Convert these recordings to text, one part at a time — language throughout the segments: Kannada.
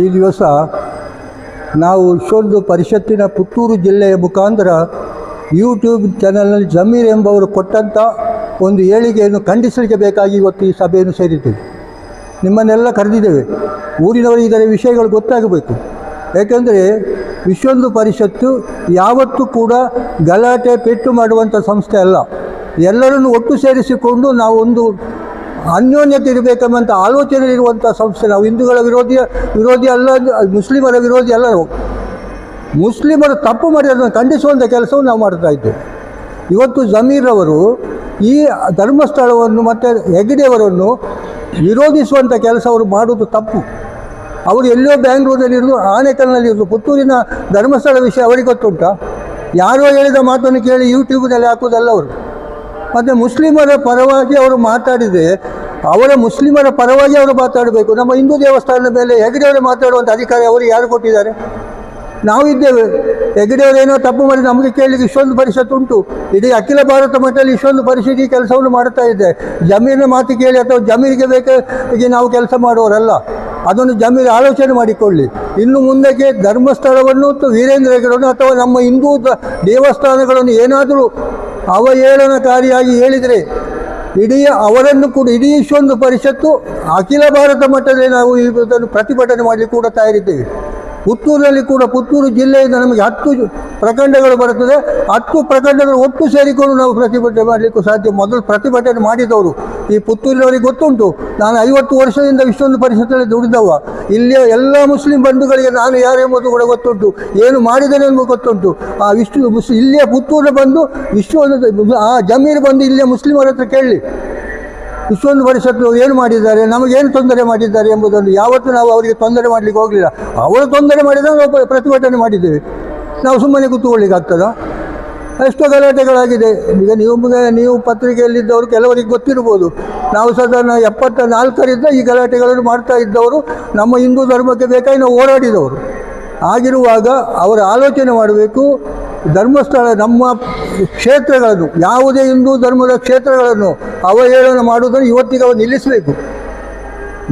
ಈ ದಿವಸ ನಾವು ಇಷ್ಟೊಂದು ಪರಿಷತ್ತಿನ ಪುತ್ತೂರು ಜಿಲ್ಲೆಯ ಮುಖಾಂತರ ಯೂಟ್ಯೂಬ್ ಚಾನಲ್ನಲ್ಲಿ ಜಮೀರ್ ಎಂಬವರು ಕೊಟ್ಟಂಥ ಒಂದು ಏಳಿಗೆಯನ್ನು ಖಂಡಿಸಲಿಕ್ಕೆ ಬೇಕಾಗಿ ಇವತ್ತು ಈ ಸಭೆಯನ್ನು ಸೇರಿದ್ದೇವೆ. ನಿಮ್ಮನ್ನೆಲ್ಲ ಕರೆದಿದ್ದೇವೆ. ಊರಿನವರು ಇದರ ವಿಷಯಗಳು ಗೊತ್ತಾಗಬೇಕು. ಏಕೆಂದರೆ ವಿಶ್ವೊಂದು ಪರಿಷತ್ತು ಯಾವತ್ತೂ ಕೂಡ ಗಲಾಟೆ ಪೆಟ್ಟು ಮಾಡುವಂಥ ಸಂಸ್ಥೆ ಅಲ್ಲ. ಎಲ್ಲರನ್ನು ಒಟ್ಟು ಸೇರಿಸಿಕೊಂಡು ನಾವು ಒಂದು ಅನ್ಯೋನ್ಯತೆ ಇರಬೇಕೆಂಬಂಥ ಆಲೋಚನೆ ಇರುವಂಥ ಸಂಸ್ಥೆ ನಾವು ಹಿಂದೂಗಳ ವಿರೋಧಿ ವಿರೋಧಿ ಅಲ್ಲ, ಮುಸ್ಲಿಮರ ವಿರೋಧಿ ಅಲ್ಲ ನಾವು. ಮುಸ್ಲಿಮರು ತಪ್ಪು ಮಾಡಿ ಅದನ್ನು ಖಂಡಿಸುವಂಥ ಕೆಲಸವನ್ನು ನಾವು ಮಾಡ್ತಾ ಇದ್ದೇವೆ. ಇವತ್ತು ಜಮೀರ್ ಅವರು ಈ ಧರ್ಮಸ್ಥಳವನ್ನು ಮತ್ತು ಹೆಗ್ಡೆಯವರನ್ನು ವಿರೋಧಿಸುವಂಥ ಕೆಲಸ ಅವರು ಮಾಡುವುದು ತಪ್ಪು. ಅವರು ಎಲ್ಲೋ ಬ್ಯಾಂಗ್ಳೂರಿನಲ್ಲಿರೋದು ಆನೇಕಲ್ನಲ್ಲಿರೋದು, ಪುತ್ತೂರಿನ ಧರ್ಮಸ್ಥಳ ವಿಷಯ ಅವರಿಗೆ ಗೊತ್ತುಂಟ? ಯಾರೋ ಹೇಳಿದ ಮಾತನ್ನು ಕೇಳಿ ಯೂಟ್ಯೂಬ್ನಲ್ಲಿ ಹಾಕೋದಲ್ಲ ಅವರು. ಮತ್ತು ಮುಸ್ಲಿಮರ ಪರವಾಗಿ ಅವರು ಮಾತಾಡಿದರೆ ಅವರ ಮುಸ್ಲಿಮರ ಪರವಾಗಿ ಅವರು ಮಾತಾಡಬೇಕು. ನಮ್ಮ ಹಿಂದೂ ದೇವಸ್ಥಾನದ ಮೇಲೆ ಹೆಗಡೆಯವರು ಮಾತಾಡುವಂಥ ಅಧಿಕಾರ ಅವರು ಯಾರು ಕೊಟ್ಟಿದ್ದಾರೆ? ನಾವು ಇದ್ದೇವೆ. ಹೆಗಡೆಯವರು ಏನೋ ತಪ್ಪು ಮಾಡಿ ನಮಗೆ ಕೇಳಲಿಕ್ಕೆ ಇಷ್ಟೊಂದು ಪರಿಷತ್ತು ಉಂಟು. ಇಡೀ ಅಖಿಲ ಭಾರತ ಮಟ್ಟದಲ್ಲಿ ಇಷ್ಟೊಂದು ಪರಿಷತ್ ಈ ಕೆಲಸವನ್ನು ಮಾಡ್ತಾ ಇದೆ ಜಮೀನಿನ ಮಾತು ಕೇಳಿ ಅಥವಾ ಜಮೀನಿಗೆ ಬೇಕಾಗಿ ನಾವು ಕೆಲಸ ಮಾಡುವವರಲ್ಲ. ಅದನ್ನು ಜಮೀನು ಆಲೋಚನೆ ಮಾಡಿಕೊಳ್ಳಿ. ಇನ್ನು ಮುಂದಕ್ಕೆ ಧರ್ಮಸ್ಥಳವನ್ನು ವೀರೇಂದ್ರ ಹೆಗಡೆಯನ್ನು ಅಥವಾ ನಮ್ಮ ಹಿಂದೂ ದೇವಸ್ಥಾನಗಳನ್ನು ಏನಾದರೂ ಅವಹೇಳನಕಾರಿಯಾಗಿ ಹೇಳಿದರೆ, ಇಡೀ ಅವರನ್ನು ಕೂಡ, ಇಡೀ ಇಷ್ಟೊಂದು ಪರಿಷತ್ತು ಅಖಿಲ ಭಾರತ ಮಟ್ಟದಲ್ಲಿ ನಾವು ಇದನ್ನು ಪ್ರತಿಭಟನೆ ಮಾಡಲಿಕ್ಕೆ ಕೂಡ ತಯಾರಿದ್ದೇವೆ. ಪುತ್ತೂರಿನಲ್ಲಿ ಕೂಡ ಪುತ್ತೂರು ಜಿಲ್ಲೆಯಿಂದ ನಮಗೆ ಹತ್ತು ಪ್ರಖಂಡಗಳು ಬರುತ್ತದೆ. ಹತ್ತು ಪ್ರಖಂಡಗಳು ಒಟ್ಟು ಸೇರಿಕೊಂಡು ನಾವು ಪ್ರತಿಭಟನೆ ಮಾಡಲಿಕ್ಕೂ ಸಾಧ್ಯ. ಮೊದಲು ಪ್ರತಿಭಟನೆ ಮಾಡಿದವರು ಈ ಪುತ್ತೂರಿನವರಿಗೆ ಗೊತ್ತುಂಟು. ನಾನು ಐವತ್ತು ವರ್ಷದಿಂದ ಇಷ್ಟೊಂದು ಪರಿಷತ್ತಲ್ಲಿ ದುಡಿದವ. ಇಲ್ಲಿಯ ಎಲ್ಲ ಮುಸ್ಲಿಂ ಬಂಧುಗಳಿಗೆ ನಾನು ಯಾರೆಂಬುದು ಕೂಡ ಗೊತ್ತುಂಟು. ಏನು ಮಾಡಿದ್ದೇನೆ ಎಂಬುದು ಗೊತ್ತುಂಟು. ಆ ವಿಷ್ಣು ಮುಸ್ ಇಲ್ಲಿಯ ಪುತ್ತೂರು ಬಂದು ವಿಶ್ವ ಆ ಜಮೀರು ಬಂದು ಇಲ್ಲಿಯ ಮುಸ್ಲಿಮರ ಹತ್ರ ಕೇಳಲಿ ಇಷ್ಟೊಂದು ವರ್ಷಕ್ಕೆ ಏನು ಮಾಡಿದ್ದಾರೆ? ನಮಗೇನು ತೊಂದರೆ ಮಾಡಿದ್ದಾರೆ ಎಂಬುದನ್ನು ಯಾವತ್ತೂ ನಾವು ಅವರಿಗೆ ತೊಂದರೆ ಮಾಡಲಿಕ್ಕೆ ಹೋಗಲಿಲ್ಲ. ಅವರು ತೊಂದರೆ ಮಾಡಿದರೆ ನಾವು ಪ್ರತಿಭಟನೆ ಮಾಡಿದ್ದೇವೆ. ನಾವು ಸುಮ್ಮನೆ ಕೂತ್ಕೊಳ್ಳಿಕ್ಕಾಗ್ತದ? ಎಷ್ಟೋ ಗಲಾಟೆಗಳಾಗಿದೆ. ಈಗ ನೀವು ನೀವು ಪತ್ರಿಕೆಯಲ್ಲಿದ್ದವರು ಕೆಲವರಿಗೆ ಗೊತ್ತಿರ್ಬೋದು. ನಾವು ಸಾಧಾರಣ ಎಪ್ಪತ್ತ ನಾಲ್ಕರಿಂದ ಈ ಗಲಾಟೆಗಳನ್ನು ಮಾಡ್ತಾ ಇದ್ದವರು, ನಮ್ಮ ಹಿಂದೂ ಧರ್ಮಕ್ಕೆ ಬೇಕಾಗಿ ನಾವು ಹೋರಾಡಿದವರು. ಆಗಿರುವಾಗ ಅವರ ಆಲೋಚನೆ ಮಾಡಬೇಕು, ಧರ್ಮಸ್ಥಳ ನಮ್ಮ ಕ್ಷೇತ್ರಗಳನ್ನು, ಯಾವುದೇ ಹಿಂದೂ ಧರ್ಮದ ಕ್ಷೇತ್ರಗಳನ್ನು ಅವಹೇಳನ ಮಾಡುವುದನ್ನು ಇವತ್ತಿಗೆ ಅವರು ನಿಲ್ಲಿಸಬೇಕು.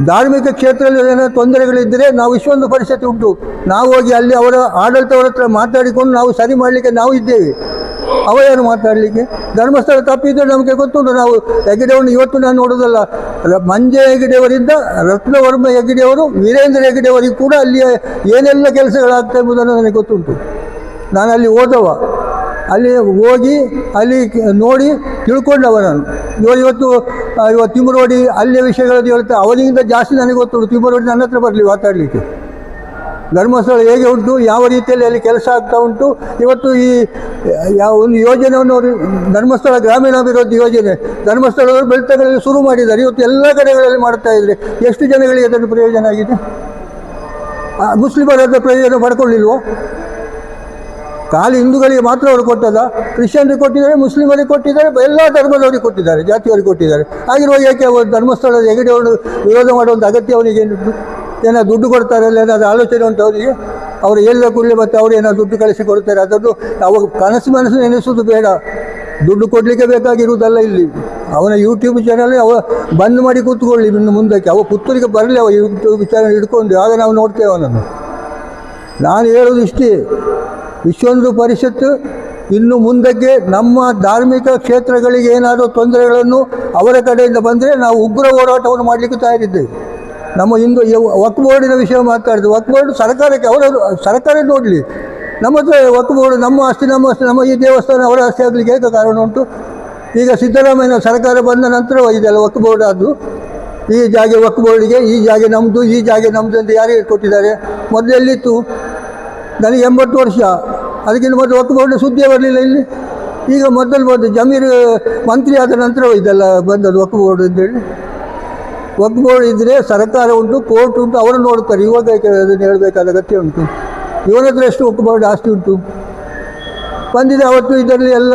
ಧಾರ್ಮಿಕ ಕ್ಷೇತ್ರದಲ್ಲಿ ಏನಾದರೂ ತೊಂದರೆಗಳಿದ್ದರೆ ನಾವು ಇಷ್ಟೊಂದು ಪರಿಸ್ಥಿತಿ ಉಂಟು. ನಾವು ಹೋಗಿ ಅಲ್ಲಿ ಅವರ ಆಡಳಿತವರ ಹತ್ರ ಮಾತಾಡಿಕೊಂಡು ನಾವು ಸರಿ ಮಾಡಲಿಕ್ಕೆ ನಾವು ಇದ್ದೇವೆ. ಅವ ಮಾತಾಡಲಿಕ್ಕೆ. ಧರ್ಮಸ್ಥಳ ತಪ್ಪಿದ್ರೆ ನಮಗೆ ಗೊತ್ತುಂಟು, ನಾವು ಹೆಗಡೆಯನ್ನು ಇವತ್ತು ನಾನು ನೋಡೋದಲ್ಲ ಮಂಜೆ ಹೆಗಡೆಯವರಿಂದ ರತ್ನವರ್ಮ ಹೆಗ್ಗಡೆಯವರು, ವೀರೇಂದ್ರ ಹೆಗ್ಗಡೆಯವರಿಗೆ ಕೂಡ ಅಲ್ಲಿ ಏನೆಲ್ಲ ಕೆಲಸಗಳಾಗ್ತವೆ ಎಂಬುದನ್ನು ನನಗೆ ಗೊತ್ತುಂಟು. ನಾನು ಅಲ್ಲಿ ಓದವ. ಅಲ್ಲಿ ಹೋಗಿ ಅಲ್ಲಿ ನೋಡಿ ತಿಳ್ಕೊಂಡವ ನಾನು ಇವಾಗ ಇವತ್ತು ಇವತ್ತು ತಿಮ್ಮರೋಡಿ ಅಲ್ಲಿಯ ವಿಷಯಗಳನ್ನು ಹೇಳ್ತಾ, ಅವನಿಗಿಂತ ಜಾಸ್ತಿ ನನಗೆ ಗೊತ್ತುಂಟು ತಿಮ್ಮರೋಡಿ ನನ್ನ ಹತ್ರ ಬರಲಿ ಮಾತಾಡಲಿಕ್ಕೆ. ಧರ್ಮಸ್ಥಳ ಹೇಗೆ ಉಂಟು, ಯಾವ ರೀತಿಯಲ್ಲಿ ಅಲ್ಲಿ ಕೆಲಸ ಆಗ್ತಾ ಉಂಟು, ಇವತ್ತು ಈ, ಯಾವ ಒಂದು ಯೋಜನೆಯನ್ನು ಅವರು, ಧರ್ಮಸ್ಥಳ ಗ್ರಾಮೀಣಾಭಿವೃದ್ಧಿ ಯೋಜನೆ ಧರ್ಮಸ್ಥಳವರು ಬೆಳ್ತಗಳಲ್ಲಿ ಶುರು ಮಾಡಿದ್ದಾರೆ, ಇವತ್ತು ಎಲ್ಲ ಕಡೆಗಳಲ್ಲಿ ಮಾಡ್ತಾ ಇದ್ದಾರೆ. ಎಷ್ಟು ಜನಗಳಿಗೆ ಅದನ್ನು ಪ್ರಯೋಜನ ಆಗಿದೆ? ಮುಸ್ಲಿಮರ ಪ್ರಯೋಜನ ಪಡ್ಕೊಳ್ಳಿಲ್ವೋ? ಖಾಲಿ ಹಿಂದೂಗಳಿಗೆ ಮಾತ್ರ ಅವರು ಕೊಟ್ಟದ ಕ್ರಿಶ್ಚಿಯನ್ರಿಗೆ ಕೊಟ್ಟಿದ್ದಾರೆ, ಮುಸ್ಲಿಮರಿಗೆ ಕೊಟ್ಟಿದ್ದಾರೆ, ಎಲ್ಲ ಧರ್ಮದವರಿಗೆ ಕೊಟ್ಟಿದ್ದಾರೆ, ಜಾತಿಯವರಿಗೆ ಕೊಟ್ಟಿದ್ದಾರೆ. ಆಗಿರುವ ಏಕೆ ಅವರು ಧರ್ಮಸ್ಥಳದ ಹೆಗಡೆ ಅವರು ವಿರೋಧ ಮಾಡುವಂಥ ಅಗತ್ಯ ಅವನಿಗೆ ಏನೋ ದುಡ್ಡು ಕೊಡ್ತಾರೆ ಅಲ್ಲ, ಏನಾದರೂ ಆಲೋಚನೆ ಉಂಟು ಅವರಿಗೆ ಅವರು ಎಲ್ಲ ಕೂಡಲೇ ಮತ್ತು ಅವರು ಏನೋ ದುಡ್ಡು ಕಳಿಸಿ ಕೊಡ್ತಾರೆ, ಅದನ್ನು ಅವಾಗ ಕನಸು ಮನಸ್ಸು ನೆನೆಸೋದು ಬೇಡ. ದುಡ್ಡು ಕೊಡಲಿಕ್ಕೆ ಬೇಕಾಗಿರುವುದಲ್ಲ ಇಲ್ಲಿ. ಅವನ ಯೂಟ್ಯೂಬ್ ಚಾನಲ್ ಅವ ಬಂದ್ ಮಾಡಿ ಕೂತ್ಕೊಳ್ಳಿ ಇನ್ನು ಮುಂದಕ್ಕೆ. ಅವ ಪುತ್ತೂರಿಗೆ ಬರಲಿ, ಅವ ಯೂಟ್ಯೂಬ್ ಚಾನಲ್ ಹಿಡ್ಕೊಂಡು, ಆಗ ನಾವು ನೋಡ್ತೇವೆ ಅವನನ್ನು. ನಾನು ಹೇಳೋದು ಇಷ್ಟೇ. ವಿಶ್ವೊಂದು ಪರಿಷತ್ತು ಇನ್ನು ಮುಂದಕ್ಕೆ ನಮ್ಮ ಧಾರ್ಮಿಕ ಕ್ಷೇತ್ರಗಳಿಗೆ ಏನಾದರೂ ತೊಂದರೆಗಳನ್ನು ಅವರ ಕಡೆಯಿಂದ ಬಂದರೆ ನಾವು ಉಗ್ರ ಹೋರಾಟವನ್ನು ಮಾಡಲಿಕ್ಕೆ ತಯಾರಿದ್ದೇವೆ. ನಮ್ಮ ಇಂದು ವಕ್ ಬೋರ್ಡಿನ ವಿಷಯ ಮಾತಾಡಿದ್ದು ವಕ್ ಬೋರ್ಡ್ ಸರ್ಕಾರಕ್ಕೆ ಅವರ ಸರ್ಕಾರ ನೋಡಲಿ. ನಮ್ಮ ಹತ್ರ ವಕ್ ಬೋರ್ಡ್ ನಮ್ಮ ಆಸ್ತಿ ನಮ್ಮ ಆಸ್ತಿ, ನಮ್ಮ ಈ ದೇವಸ್ಥಾನ ಅವರ ಆಸ್ತಿ ಆಗಲಿಕ್ಕೆ ಏಕ ಕಾರಣ ಉಂಟು. ಈಗ ಸಿದ್ದರಾಮಯ್ಯ ಸರ್ಕಾರ ಬಂದ ನಂತರ ಇದೆಲ್ಲ ವಕ್ ಬೋರ್ಡ್ ಆದ್ದು. ಈ ಜಾಗೆ ವಕ್ ಬೋರ್ಡಿಗೆ, ಈ ಜಾಗೆ ನಮ್ಮದು ಈ ಜಾಗೆ ನಮ್ಮದು ಅಂತ ಯಾರಿಗೆ ಕೊಟ್ಟಿದ್ದಾರೆ ಮೊದಲೆಲ್ಲಿತ್ತು? ನನಗೆ ಎಂಬತ್ತು ವರ್ಷ. ಅದಕ್ಕಿಂತ ಮೊದಲು ಒಟ್ಟು ಬೋರ್ಡ್ ಸುದ್ದಿಯೇ ಬರಲಿಲ್ಲ ಇಲ್ಲಿ. ಈಗ ಮೊದಲು ಬಂದು ಜಮೀರು ಮಂತ್ರಿ ಆದ ನಂತರ ಇದೆಲ್ಲ ಬಂದದ್ದು ವಕ್ಫ್ ಬೋರ್ಡ್ ಅಂತೇಳಿ ವಕ್ಫ್ ಬೋರ್ಡ್ ಇದ್ದರೆ ಸರ್ಕಾರ ಉಂಟು, ಕೋರ್ಟ್ ಉಂಟು, ಅವರು ನೋಡ್ತಾರೆ ಇವಾಗ ಅದನ್ನು ಹೇಳಬೇಕಾದ ಅಗತ್ಯ ಉಂಟು. ಇವನ ಹತ್ರ ಎಷ್ಟು ವಕ್ಫ್ ಬೋರ್ಡ್ ಆಸ್ತಿ ಉಂಟು? ಬಂದಿದೆ ಅವತ್ತು ಇದರಲ್ಲಿ ಎಲ್ಲ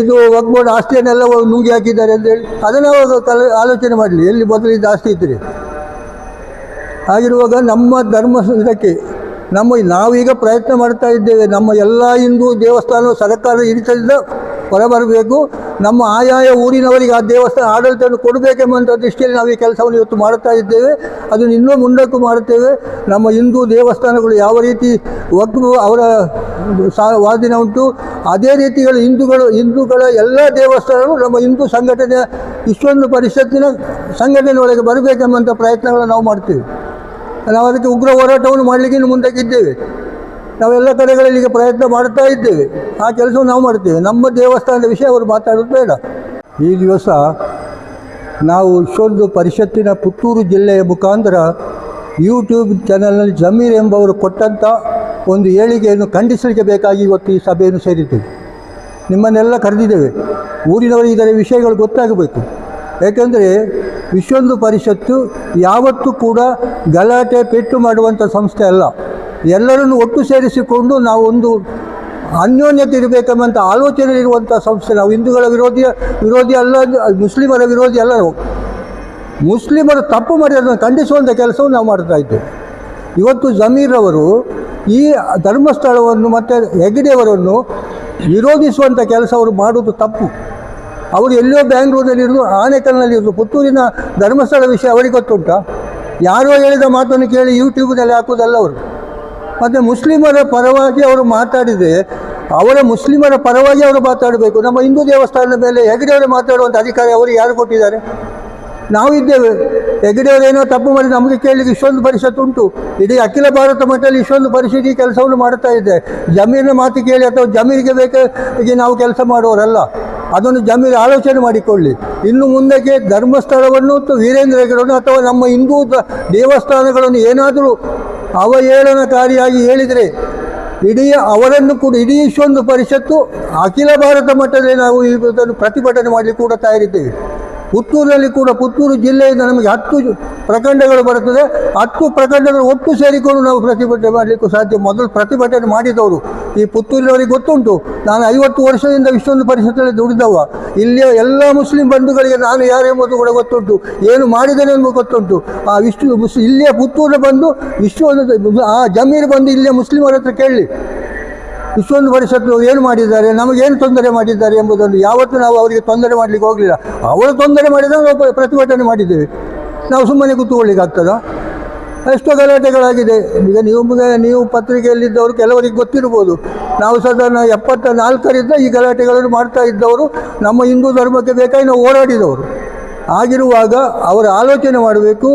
ಇದು ವಕ್ಫ್ ಬೋರ್ಡ್ ಆಸ್ತಿಯನ್ನೆಲ್ಲ ನುಂಗಿ ಹಾಕಿದ್ದಾರೆ ಅಂತೇಳಿ ಅದನ್ನು ಅವಾಗ ಕಲ ಆಲೋಚನೆ ಮಾಡಲಿ. ಎಲ್ಲಿ ಮೊದಲು ಇದು ಆಸ್ತಿ ಇದ್ದರೆ ಹಾಗಿರುವಾಗ ನಮ್ಮ ಧರ್ಮ ಇದಕ್ಕೆ ನಮ್ಮ ನಾವೀಗ ಪ್ರಯತ್ನ ಮಾಡ್ತಾ ಇದ್ದೇವೆ. ನಮ್ಮ ಎಲ್ಲ ಹಿಂದೂ ದೇವಸ್ಥಾನ ಸರ್ಕಾರ ಹಿಡಿತದಿಂದ ಹೊರಬರಬೇಕು. ನಮ್ಮ ಆಯಾಯ ಊರಿನವರಿಗೆ ಆ ದೇವಸ್ಥಾನ ಆಡಳಿತವನ್ನು ಕೊಡಬೇಕೆಂಬಂಥ ದೃಷ್ಟಿಯಲ್ಲಿ ನಾವು ಈ ಕೆಲಸವನ್ನು ಇವತ್ತು ಮಾಡ್ತಾ ಇದ್ದೇವೆ. ಅದನ್ನು ಇನ್ನೂ ಮುಂದಕ್ಕೂ ಮಾಡುತ್ತೇವೆ. ನಮ್ಮ ಹಿಂದೂ ದೇವಸ್ಥಾನಗಳು ಯಾವ ರೀತಿ ಒಗ್ಗು ಅವರ ವಾದಿನ ಉಂಟು, ಅದೇ ರೀತಿಗಳು ಹಿಂದೂಗಳು, ಹಿಂದೂಗಳ ಎಲ್ಲ ದೇವಸ್ಥಾನಗಳು ನಮ್ಮ ಹಿಂದೂ ಸಂಘಟನೆಯ ಇಷ್ಟೊಂದು ಪರಿಷತ್ತಿನ ಸಂಘಟನೆಯೊಳಗೆ ಬರಬೇಕೆಂಬಂಥ ಪ್ರಯತ್ನಗಳನ್ನು ನಾವು ಮಾಡ್ತೀವಿ. ನಾವು ಅದಕ್ಕೆ ಉಗ್ರ ಹೋರಾಟವನ್ನು ಮಾಡಲಿಕ್ಕೆ ಇನ್ನು ಮುಂದಕ್ಕಿದ್ದೇವೆ. ನಾವೆಲ್ಲ ಕಡೆಗಳಲ್ಲಿ ಈಗ ಪ್ರಯತ್ನ ಮಾಡ್ತಾ ಇದ್ದೇವೆ. ಆ ಕೆಲಸವನ್ನು ನಾವು ಮಾಡ್ತೇವೆ. ನಮ್ಮ ದೇವಸ್ಥಾನದ ವಿಷಯ ಅವರು ಮಾತಾಡೋದು ಬೇಡ. ಈ ದಿವಸ ನಾವು ಇಷ್ಟೊಂದು ಪರಿಷತ್ತಿನ ಪುತ್ತೂರು ಜಿಲ್ಲೆಯ ಮುಖಾಂತರ ಯೂಟ್ಯೂಬ್ ಚಾನಲ್ನಲ್ಲಿ ಜಮೀರ್ ಎಂಬವರು ಕೊಟ್ಟಂಥ ಒಂದು ಏಳಿಗೆಯನ್ನು ಖಂಡಿಸಲಿಕ್ಕೆ ಬೇಕಾಗಿ ಇವತ್ತು ಈ ಸಭೆಯನ್ನು ಸೇರಿದ್ದೇವೆ. ನಿಮ್ಮನ್ನೆಲ್ಲ ಕರೆದಿದ್ದೇವೆ. ಊರಿನವರಿಗೆ ಇದರ ವಿಷಯಗಳು ಗೊತ್ತಾಗಬೇಕು. ಏಕೆಂದರೆ ವಿಶ್ವೊಂದು ಪರಿಷತ್ತು ಯಾವತ್ತೂ ಕೂಡ ಗಲಾಟೆ, ಪೆಟ್ಟು ಮಾಡುವಂಥ ಸಂಸ್ಥೆ ಅಲ್ಲ. ಎಲ್ಲರನ್ನು ಒಟ್ಟು ಸೇರಿಸಿಕೊಂಡು ನಾವು ಒಂದು ಅನ್ಯೋನ್ಯತೆ ಇರಬೇಕೆಂಬಂಥ ಆಲೋಚನೆ ಇರುವಂಥ ಸಂಸ್ಥೆ. ನಾವು ಹಿಂದೂಗಳ ವಿರೋಧಿಯ ವಿರೋಧಿ ಅಲ್ಲ, ಮುಸ್ಲಿಮರ ವಿರೋಧಿ ಅಲ್ಲ ನಾವು. ಮುಸ್ಲಿಮರು ತಪ್ಪು ಮಾಡಿ ಅದನ್ನು ಖಂಡಿಸುವಂಥ ಕೆಲಸವನ್ನು ನಾವು ಮಾಡ್ತಾ ಇದ್ದೇವೆ. ಇವತ್ತು ಜಮೀರ್ ಅವರು ಈ ಧರ್ಮಸ್ಥಳವನ್ನು ಮತ್ತು ಹೆಗ್ಡೆಯವರನ್ನು ವಿರೋಧಿಸುವಂಥ ಕೆಲಸ ಅವರು ಮಾಡುವುದು ತಪ್ಪು. ಅವರು ಎಲ್ಲೋ ಆನೆಕಲ್ನಲ್ಲಿ ಆನೇಕಲ್ನಲ್ಲಿರಲು ಪುತ್ತೂರಿನ ಧರ್ಮಸ್ಥಳ ವಿಷಯ ಅವರಿಗೆ ಗೊತ್ತುಂಟಾ. ಯಾರೋ ಹೇಳಿದ ಮಾತನ್ನು ಕೇಳಿ ಯೂಟ್ಯೂಬ್ನಲ್ಲಿ ಹಾಕೋದಲ್ಲ ಅವರು. ಮತ್ತು ಮುಸ್ಲಿಮರ ಪರವಾಗಿ ಅವರು ಮಾತಾಡಿದರೆ, ಅವರ ಮುಸ್ಲಿಮರ ಪರವಾಗಿ ಅವರು ಮಾತಾಡಬೇಕು. ನಮ್ಮ ಹಿಂದೂ ದೇವಸ್ಥಾನದ ಮೇಲೆ ಹೆಗಡೆಯವರು ಮಾತಾಡುವಂಥ ಅಧಿಕಾರ ಅವರು ಯಾರು ಕೊಟ್ಟಿದ್ದಾರೆ? ನಾವು ಇದ್ದೇವೆ ಹೆಗಡೆಯವರು ಏನೋ ತಪ್ಪು ಮಾಡಿ ನಮಗೆ ಕೇಳಲಿಕ್ಕೆ ಇಷ್ಟೊಂದು ಪರಿಷತ್ತು ಉಂಟು. ಇಡೀ ಅಖಿಲ ಭಾರತ ಮಟ್ಟದಲ್ಲಿ ಇಷ್ಟೊಂದು ಪರಿಷತ್ ಈ ಕೆಲಸವನ್ನು ಮಾಡ್ತಾ ಇದೆ ಜಮೀನಿನ ಮಾತು ಕೇಳಿ ಅಥವಾ ಜಮೀರಿಗೆ ಬೇಕಾಗಿ ನಾವು ಕೆಲಸ ಮಾಡುವವರಲ್ಲ. ಅದನ್ನು ಜಮೀನು ಆಲೋಚನೆ ಮಾಡಿಕೊಳ್ಳಿ. ಇನ್ನು ಮುಂದಕ್ಕೆ ಧರ್ಮಸ್ಥಳವನ್ನು ವೀರೇಂದ್ರ ಹೆಗ್ಗಡೆಯನ್ನು ಅಥವಾ ನಮ್ಮ ಹಿಂದೂ ದೇವಸ್ಥಾನಗಳನ್ನು ಏನಾದರೂ ಅವಹೇಳನಕಾರಿಯಾಗಿ ಹೇಳಿದರೆ ಇಡೀ ಅವರನ್ನು ಕೂಡ, ಇಡೀ ಇಷ್ಟೊಂದು ಪರಿಷತ್ತು ಅಖಿಲ ಭಾರತ ಮಟ್ಟದಲ್ಲಿ ನಾವು ಇದನ್ನು ಪ್ರತಿಭಟನೆ ಮಾಡಲಿಕ್ಕೆ ಕೂಡ ತಯಾರಿದ್ದೇವೆ. ಪುತ್ತೂರಿನಲ್ಲಿ ಕೂಡ ಪುತ್ತೂರು ಜಿಲ್ಲೆಯಿಂದ ನಮಗೆ ಹತ್ತು ಪ್ರಖಂಡಗಳು ಬರುತ್ತದೆ. ಹತ್ತು ಪ್ರಖಂಡಗಳು ಒಟ್ಟು ಸೇರಿಕೊಂಡು ನಾವು ಪ್ರತಿಭಟನೆ ಮಾಡಲಿಕ್ಕೂ ಸಾಧ್ಯ. ಮೊದಲು ಪ್ರತಿಭಟನೆ ಮಾಡಿದವರು ಈ ಪುತ್ತೂರಿನವರಿಗೆ ಗೊತ್ತುಂಟು. ನಾನು ಐವತ್ತು ವರ್ಷದಿಂದ ಇಷ್ಟೊಂದು ಪರಿಷತ್ತಲ್ಲಿ ದುಡಿದವ. ಇಲ್ಲಿಯ ಎಲ್ಲ ಮುಸ್ಲಿಂ ಬಂಧುಗಳಿಗೆ ನಾನು ಯಾರೆಂಬುದು ಕೂಡ ಗೊತ್ತುಂಟು. ಏನು ಮಾಡಿದ್ದೇನೆ ಎಂಬುದು ಗೊತ್ತುಂಟು. ಆ ವಿಶ್ವ ಮುಸ್ ಇಲ್ಲಿಯ ಪುತ್ತೂರು ಬಂದು ವಿಶ್ವ ಆ ಜಮೀರು ಬಂದು ಇಲ್ಲಿಯ ಮುಸ್ಲಿಮರ ಹತ್ರ ಕೇಳಲಿ ಇಷ್ಟೊಂದು ಪರಿಷತ್ತು ಏನು ಮಾಡಿದ್ದಾರೆ, ನಮಗೇನು ತೊಂದರೆ ಮಾಡಿದ್ದಾರೆ ಎಂಬುದನ್ನು ಯಾವತ್ತೂ ನಾವು ಅವರಿಗೆ ತೊಂದರೆ ಮಾಡಲಿಕ್ಕೆ ಹೋಗಲಿಲ್ಲ. ಅವರು ತೊಂದರೆ ಮಾಡಿದರೆ ನಾವು ಪ್ರತಿಭಟನೆ ಮಾಡಿದ್ದೇವೆ. ನಾವು ಸುಮ್ಮನೆ ಕೂತ್ಕೊಳ್ಳಿಕ್ಕಾಗ್ತದ ಎಷ್ಟೋ ಗಲಾಟೆಗಳಾಗಿದೆ. ಈಗ ನೀವು ನೀವು ಪತ್ರಿಕೆಯಲ್ಲಿದ್ದವರು ಕೆಲವರಿಗೆ ಗೊತ್ತಿರ್ಬೋದು. ನಾವು ಸಾಧಾರಣ ಎಪ್ಪತ್ತ ನಾಲ್ಕರಿಂದ ಈ ಗಲಾಟೆಗಳನ್ನು ಮಾಡ್ತಾ ಇದ್ದವರು ನಮ್ಮ ಹಿಂದೂ ಧರ್ಮಕ್ಕೆ ಬೇಕಾಗಿ ನಾವು ಓಡಾಡಿದವರು ಆಗಿರುವಾಗ ಅವರ ಆಲೋಚನೆ ಮಾಡಬೇಕು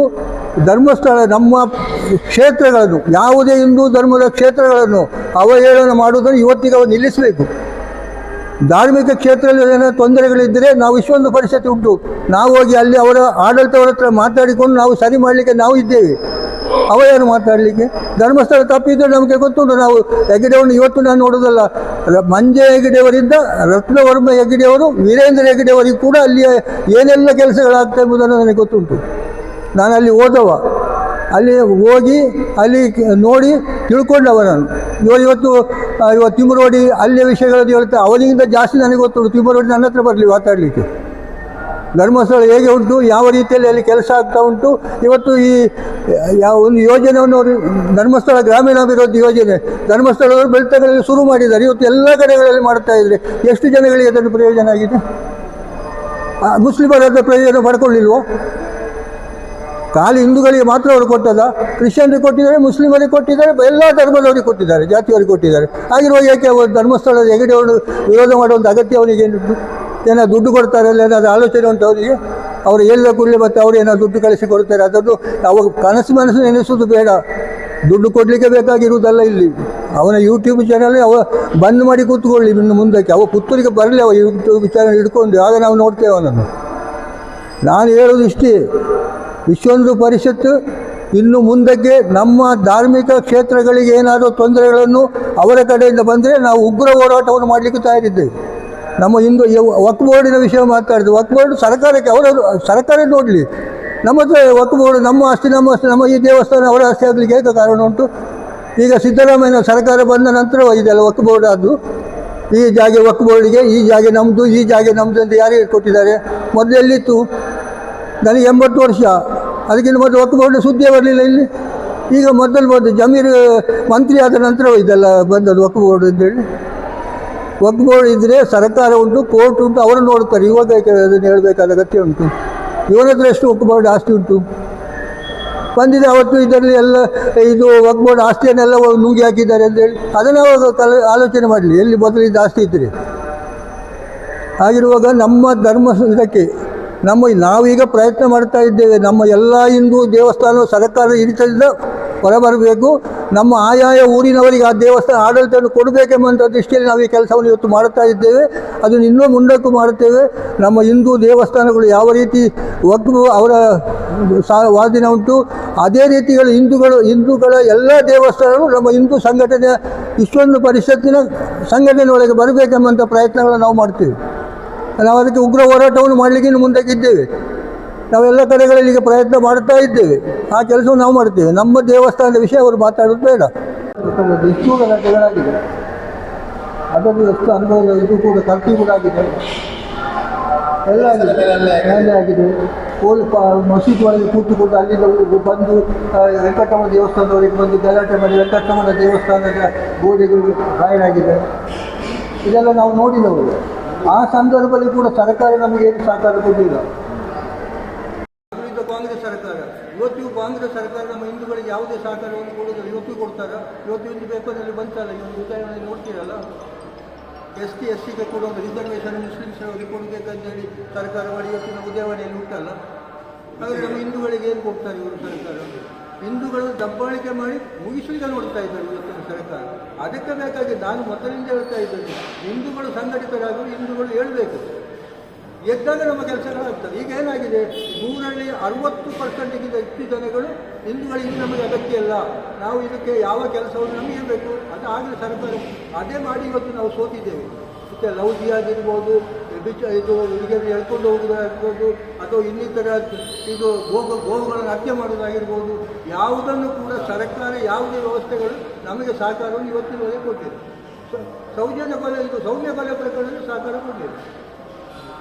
ಧರ್ಮಸ್ಥಳ, ನಮ್ಮ ಕ್ಷೇತ್ರಗಳನ್ನು, ಯಾವುದೇ ಹಿಂದೂ ಧರ್ಮದ ಕ್ಷೇತ್ರಗಳನ್ನು ಅವಹೇಳನ ಮಾಡುವುದನ್ನು ಇವತ್ತಿಗೆ ಅವರು ನಿಲ್ಲಿಸಬೇಕು. ಧಾರ್ಮಿಕ ಕ್ಷೇತ್ರದಲ್ಲಿ ಏನಾದರೂ ತೊಂದರೆಗಳಿದ್ದರೆ ನಾವು ಇಷ್ಟೊಂದು ಪರಿಸ್ಥಿತಿ ಉಂಟು. ನಾವು ಹೋಗಿ ಅಲ್ಲಿ ಅವರ ಆಡಳಿತವರ ಹತ್ರ ಮಾತಾಡಿಕೊಂಡು ನಾವು ಸರಿ ಮಾಡಲಿಕ್ಕೆ ನಾವು ಇದ್ದೇವೆ. ಅವ ಮಾತಾಡಲಿಕ್ಕೆ? ಧರ್ಮಸ್ಥಳ ತಪ್ಪಿದ್ರೆ ನಮಗೆ ಗೊತ್ತುಂಟು, ನಾವು ಹೆಗಡೆಯನ್ನು ಇವತ್ತು ನಾನು ನೋಡೋದಲ್ಲ ಮಂಜೆ ಹೆಗಡೆಯವರಿಂದ ರತ್ನವರ್ಮ ಹೆಗ್ಗಡೆಯವರು, ವೀರೇಂದ್ರ ಹೆಗ್ಗಡೆಯವರಿಗೆ ಕೂಡ ಅಲ್ಲಿ ಏನೆಲ್ಲ ಕೆಲಸಗಳಾಗ್ತಾ ಎಂಬುದನ್ನು ನನಗೆ ಗೊತ್ತುಂಟು. ನಾನು ಅಲ್ಲಿ ಓದವ. ಅಲ್ಲಿ ಹೋಗಿ ಅಲ್ಲಿ ನೋಡಿ ತಿಳ್ಕೊಂಡವ ನಾನು. ಇವಾಗ ಇವತ್ತು ಇವತ್ತು ತಿಮ್ಮರೋಡಿ ಅಲ್ಲಿಯ ವಿಷಯಗಳು ಹೇಳ್ತಾ, ಅವನಿಗಿಂತ ಜಾಸ್ತಿ ನನಗೆ ಗೊತ್ತುಂಟು ತಿಮ್ಮರೋಡಿ ನನ್ನ ಹತ್ರ ಬರಲಿ ಮಾತಾಡಲಿಕ್ಕೆ. ಧರ್ಮಸ್ಥಳ ಹೇಗೆ ಉಂಟು, ಯಾವ ರೀತಿಯಲ್ಲಿ ಅಲ್ಲಿ ಕೆಲಸ ಆಗ್ತಾ ಉಂಟು, ಇವತ್ತು ಈ, ಯಾವ ಒಂದು ಯೋಜನೆಯನ್ನು ಅವರು, ಧರ್ಮಸ್ಥಳ ಗ್ರಾಮೀಣಾಭಿವೃದ್ಧಿ ಯೋಜನೆ ಧರ್ಮಸ್ಥಳವರು ಬೆಳ್ತಗಳಲ್ಲಿ ಶುರು ಮಾಡಿದ್ದಾರೆ, ಇವತ್ತು ಎಲ್ಲ ಕಡೆಗಳಲ್ಲಿ ಮಾಡ್ತಾ ಇದ್ದಾರೆ. ಎಷ್ಟು ಜನಗಳಿಗೆ ಅದನ್ನು ಪ್ರಯೋಜನ ಆಗಿದೆ? ಮುಸ್ಲಿಮರ ಪ್ರಯೋಜನ ಪಡ್ಕೊಳ್ಳಿಲ್ವೋ? ಖಾಲಿ ಹಿಂದೂಗಳಿಗೆ ಮಾತ್ರ ಅವರು ಕೊಟ್ಟದ ಕ್ರಿಶ್ಚಿಯನ್ರಿಗೆ ಕೊಟ್ಟಿದ್ದಾರೆ, ಮುಸ್ಲಿಮರಿಗೆ ಕೊಟ್ಟಿದ್ದಾರೆ, ಎಲ್ಲ ಧರ್ಮದವರಿಗೆ ಕೊಟ್ಟಿದ್ದಾರೆ, ಜಾತಿಯವರಿಗೆ ಕೊಟ್ಟಿದ್ದಾರೆ. ಆಗಿರುವ ಏಕೆ ಅವರು ಧರ್ಮಸ್ಥಳದ ಹೆಗಡೆಯವರು ವಿರೋಧ ಮಾಡುವಂಥ ಅಗತ್ಯ ಅವರಿಗೆ ಏನೋ ದುಡ್ಡು ಕೊಡ್ತಾರೆ ಅಲ್ಲ, ಏನಾದರೂ ಆಲೋಚನೆ ಉಂಟು ಅವರಿಗೆ? ಅವರು ಎಲ್ಲ ಕೂಡಲೇ ಮತ್ತು ಅವರು ಏನೋ ದುಡ್ಡು ಕಳಿಸಿ ಕೊಡ್ತಾರೆ ಅದರದ್ದು ಅವಾಗ ಕನಸು ಮನಸ್ಸು ನೆನೆಸೋದು ಬೇಡ. ದುಡ್ಡು ಕೊಡಲಿಕ್ಕೆ ಬೇಕಾಗಿರುವುದಲ್ಲ ಇಲ್ಲಿ. ಅವನ ಯೂಟ್ಯೂಬ್ ಚಾನಲ್ ಅವ ಬಂದ್ ಮಾಡಿ ಕೂತ್ಕೊಳ್ಳಿ ಇನ್ನು ಮುಂದಕ್ಕೆ. ಅವ ಪುತ್ತೂರಿಗೆ ಬರಲಿ, ಅವ ಯೂಟ್ಯೂಬ್ ಚಾನಲ್ ಹಿಡ್ಕೊಂಡು, ಆಗ ನಾವು ನೋಡ್ತೇವೆ ಅವನನ್ನು. ನಾನು ಹೇಳೋದು ಇಷ್ಟೇ. ವಿಶ್ವೊಂದು ಪರಿಷತ್ತು ಇನ್ನು ಮುಂದಕ್ಕೆ ನಮ್ಮ ಧಾರ್ಮಿಕ ಕ್ಷೇತ್ರಗಳಿಗೆ ಏನಾದರೂ ತೊಂದರೆಗಳನ್ನು ಅವರ ಕಡೆಯಿಂದ ಬಂದರೆ ನಾವು ಉಗ್ರ ಹೋರಾಟವನ್ನು ಮಾಡಲಿಕ್ಕೆ ತಯಾರಿದ್ದೇವೆ. ನಮ್ಮ ಹಿಂದೂ ವಕ್ ಬೋರ್ಡಿನ ವಿಷಯ ಮಾತಾಡಿದ್ದು ವಕ್ ಬೋರ್ಡ್ ಸರ್ಕಾರಕ್ಕೆ ಅವರ ಸರ್ಕಾರ ನೋಡಲಿ. ನಮ್ಮ ಹತ್ರ ವಕ್ ಬೋರ್ಡ್ ನಮ್ಮ ಆಸ್ತಿ ನಮ್ಮ ಆಸ್ತಿ, ನಮ್ಮ ಈ ದೇವಸ್ಥಾನ ಅವರ ಆಸ್ತಿ ಆಗಲಿಕ್ಕೆ ಏಕ ಕಾರಣ ಉಂಟು. ಈಗ ಸಿದ್ದರಾಮಯ್ಯ ಸರ್ಕಾರ ಬಂದ ನಂತರ ಇದೆಲ್ಲ ವಕ್ ಬೋರ್ಡ್ ಅದು ಈ ಜಾಗೆ ವಕ್ ಬೋರ್ಡಿಗೆ, ಈ ಜಾಗೆ ನಮ್ಮದು ಈ ಜಾಗೆ ನಮ್ಮದು ಅಂತ ಯಾರಿಗೆ ಕೊಟ್ಟಿದ್ದಾರೆ. ಮೊದಲೆಲ್ಲಿತ್ತು? ನನಗೆ ಎಂಬತ್ತು ವರ್ಷ. ಅದಕ್ಕಿಂತ ಮೊದಲು ಬೋರ್ಡ್ ಸುದ್ದಿಯೇ ಬರಲಿಲ್ಲ ಇಲ್ಲಿ. ಈಗ ಮೊದಲು ಬಂದು ಜಮೀರ್ ಮಂತ್ರಿ ಆದ ನಂತರ ಇದೆಲ್ಲ ಬಂದದ್ದು ವಕ್ಫ್ ಬೋರ್ಡ್ ಅಂತೇಳಿ ವಕ್ಫ್ ಬೋರ್ಡ್ ಇದ್ದರೆ ಸರ್ಕಾರ ಉಂಟು, ಕೋರ್ಟ್ ಉಂಟು ಅವರು ನೋಡ್ತಾರೆ ಇವಾಗ ಅದನ್ನು ಹೇಳಬೇಕಾದ ಅಗತ್ಯ ಉಂಟು. ಇವನ ಹತ್ರ ಎಷ್ಟು ವಕ್ಫ್ ಬೋರ್ಡ್ ಆಸ್ತಿ ಉಂಟು? ಬಂದಿದೆ ಅವತ್ತು ಇದರಲ್ಲಿ ಎಲ್ಲ ಇದು ವಕ್ಫ್ ಬೋರ್ಡ್ ಆಸ್ತಿಯನ್ನೆಲ್ಲ ನುಂಗಿ ಹಾಕಿದ್ದಾರೆ ಅಂತೇಳಿ ಅದನ್ನು ಅವಾಗ ಕಲ ಆಲೋಚನೆ ಮಾಡಲಿ. ಎಲ್ಲಿ ಮೊದಲಿದ್ದ ಆಸ್ತಿ ಇದ್ದರೆ ಆಗಿರುವಾಗ ನಮ್ಮ ಧರ್ಮ ಇದಕ್ಕೆ ನಮ್ಮ ನಾವೀಗ ಪ್ರಯತ್ನ ಮಾಡ್ತಾ ಇದ್ದೇವೆ. ನಮ್ಮ ಎಲ್ಲ ಹಿಂದೂ ದೇವಸ್ಥಾನ ಸರ್ಕಾರ ಹಿಡಿತದಿಂದ ಹೊರಬರಬೇಕು. ನಮ್ಮ ಆಯಾಯ ಊರಿನವರಿಗೆ ಆ ದೇವಸ್ಥಾನ ಆಡಳಿತವನ್ನು ಕೊಡಬೇಕೆಂಬಂಥ ದೃಷ್ಟಿಯಲ್ಲಿ ನಾವು ಈ ಕೆಲಸವನ್ನು ಇವತ್ತು ಮಾಡ್ತಾ ಇದ್ದೇವೆ. ಅದನ್ನು ಇನ್ನೂ ಮುಂದಕ್ಕೂ ಮಾಡುತ್ತೇವೆ. ನಮ್ಮ ಹಿಂದೂ ದೇವಸ್ಥಾನಗಳು ಯಾವ ರೀತಿ ಒಗ್ಗು ಅವರ ವಾದಿನ ಉಂಟು, ಅದೇ ರೀತಿಗಳು ಹಿಂದೂಗಳು, ಹಿಂದೂಗಳ ಎಲ್ಲ ದೇವಸ್ಥಾನಗಳು ನಮ್ಮ ಹಿಂದೂ ಸಂಘಟನೆಯ ಇಷ್ಟೊಂದು ಪರಿಷತ್ತಿನ ಸಂಘಟನೆ ಒಳಗೆ ಬರಬೇಕೆಂಬಂಥ ಪ್ರಯತ್ನಗಳನ್ನು ನಾವು ಮಾಡ್ತೇವೆ ನಾವು ಅದಕ್ಕೆ ಉಗ್ರ ಹೋರಾಟವನ್ನು ಮಾಡಲಿಕ್ಕೆ ಮುಂದಕ್ಕಿದ್ದೇವೆ. ನಾವೆಲ್ಲ ಕಡೆಗಳಲ್ಲಿ ಈಗ ಪ್ರಯತ್ನ ಮಾಡ್ತಾ ಇದ್ದೇವೆ. ಆ ಕೆಲಸವನ್ನು ನಾವು ಮಾಡ್ತೇವೆ ನಮ್ಮ ದೇವಸ್ಥಾನದ ವಿಷಯ ಅವರು ಮಾತಾಡೋದು ಬೇಡ. ಎಷ್ಟು ಗಲಾಟೆಗಳಾಗಿದೆ. ಎಷ್ಟು ಅನುಭವ ಇದು ಕೂಡ ಆಗಿದೆ. ಎಲ್ಲ ಆಗಿದೆ. ಆಗಿದೆ. ಕೋಲ್ ಮಸೀದಿ ಒಳಗೆ ಕೂತುಕೊಂಡು ಅಲ್ಲಿಂದ ಬಂದು ವೆಂಕಟಮ್ಮ ದೇವಸ್ಥಾನದವರಿಗೆ ಬಂದು ಗಲಾಟೆ ಮಾಡಿ ವೆಂಕಟರಮಣ ದೇವಸ್ಥಾನದ ಗೋಡೆಗಳು ಗಾಯನಾಗಿದೆ ಇದೆಲ್ಲ ನಾವು ನೋಡಿದವರು. ಆ ಸಂದರ್ಭದಲ್ಲಿ ಕೂಡ ಸರ್ಕಾರ ನಮಗೆ ಏನು ಸಹಕಾರ ಕೊಡಲಿಲ್ಲ ಕಾಂಗ್ರೆಸ್ ಸರ್ಕಾರ. ಇವತ್ತಿಗೂ ಕಾಂಗ್ರೆಸ್ ಸರ್ಕಾರ ನಮ್ಮ ಹಿಂದೂಗಳಿಗೆ ಯಾವುದೇ ಸಹಕಾರವನ್ನು ಕೊಡುವುದಿಲ್ಲ. ಇವತ್ತಿಗೂ ಕೊಡ್ತಾರ. ಇವತ್ತು ಒಂದು ಪೇಪರ್ನಲ್ಲಿ ಬಂತಲ್ಲ ಒಂದು ಉದಾಹರಣೆ ನೋಡ್ತೀರಲ್ಲ? ಎಸ್ ಟಿ, ಎಸ್ ಸಿಗೆ ಕೂಡ ಒಂದು ರಿಸರ್ವೇಷನ್ ಮುಸ್ಲಿಮ್ಸ್ ಅವರಿಗೆ ಕೊಡಬೇಕಂತೇಳಿ ಸರ್ಕಾರ ಮಾಡಿ, ಇವತ್ತಿನ ಉದಾಹರಣೆಯಲ್ಲಿ ಉಂಟಲ್ಲ ಹಾಗಾದ್ರೆ ನಮ್ಮ ಹಿಂದೂಗಳಿಗೆ ಏನು ಕೊಡ್ತಾರೆ ಇವರು ಸರ್ಕಾರ? ಹಿಂದೂಗಳನ್ನು ದಬ್ಬಾಳಿಕೆ ಮಾಡಿ ಮುಗಿಸಲಿಕ್ಕೆ ನೋಡ್ತಾ ಇದ್ದಾರೆ ಇವತ್ತಿನ ಸರ್ಕಾರ. ಅದಕ್ಕೆ ಬೇಕಾಗಿ ನಾನು ಮೊದಲಿಂದ ಹೇಳ್ತಾ ಇದ್ದೇನೆ, ಹಿಂದೂಗಳು ಸಂಘಟಿತರಾಗಲು ಹಿಂದೂಗಳು ಹೇಳಬೇಕು. ಎದ್ದಾಗ ನಮ್ಮ ಕೆಲಸಗಳಾಗ್ತದೆ ಈಗ ಏನಾಗಿದೆ? ನೂರಲ್ಲಿ ಅರವತ್ತು ಪರ್ಸೆಂಟ್ಗಿಂತ ಹೆಚ್ಚು ಜನಗಳು ಹಿಂದೂಗಳಿಗೆ ನಮಗೆ ಅಗತ್ಯ ಇಲ್ಲ. ನಾವು ಇದಕ್ಕೆ ಯಾವ ಕೆಲಸವನ್ನು ನಮಗೆ ಬೇಕು? ಅದು ಆಗಲಿ ಸರ್ಕಾರ. ಅದೇ ಮಾಡಿ ಇವತ್ತು ನಾವು ಸೋತಿದ್ದೇವೆ. ಮತ್ತೆ ಲೌಜಿ ಜಿಯಾಗಿರ್ಬೋದು ಬಿಚ್ಚ ಇದು ಹುಡುಗಿಯರು ಎಳ್ಕೊಂಡು ಹೋಗೋದಾಗಿರ್ಬೋದು ಅಥವಾ ಇನ್ನಿತರ ಇದು ಗೋಗು ಗೋವುಗಳನ್ನು ಹತ್ಯೆ ಮಾಡೋದಾಗಿರ್ಬೋದು, ಯಾವುದನ್ನು ಕೂಡ ಸರ್ಕಾರ ಯಾವುದೇ ವ್ಯವಸ್ಥೆಗಳು ನಮಗೆ ಸಹಕಾರವನ್ನು ಇವತ್ತಿನವರೆಗೆ ಕೊಟ್ಟಿದೆ ಸೌಜನ್ಯ ಬಲ, ಇದು ಸೌಮ್ಯ ಬಲ ಪ್ರಕರಣದಲ್ಲಿ ಸಹಕಾರ ಕೊಟ್ಟಿದೆ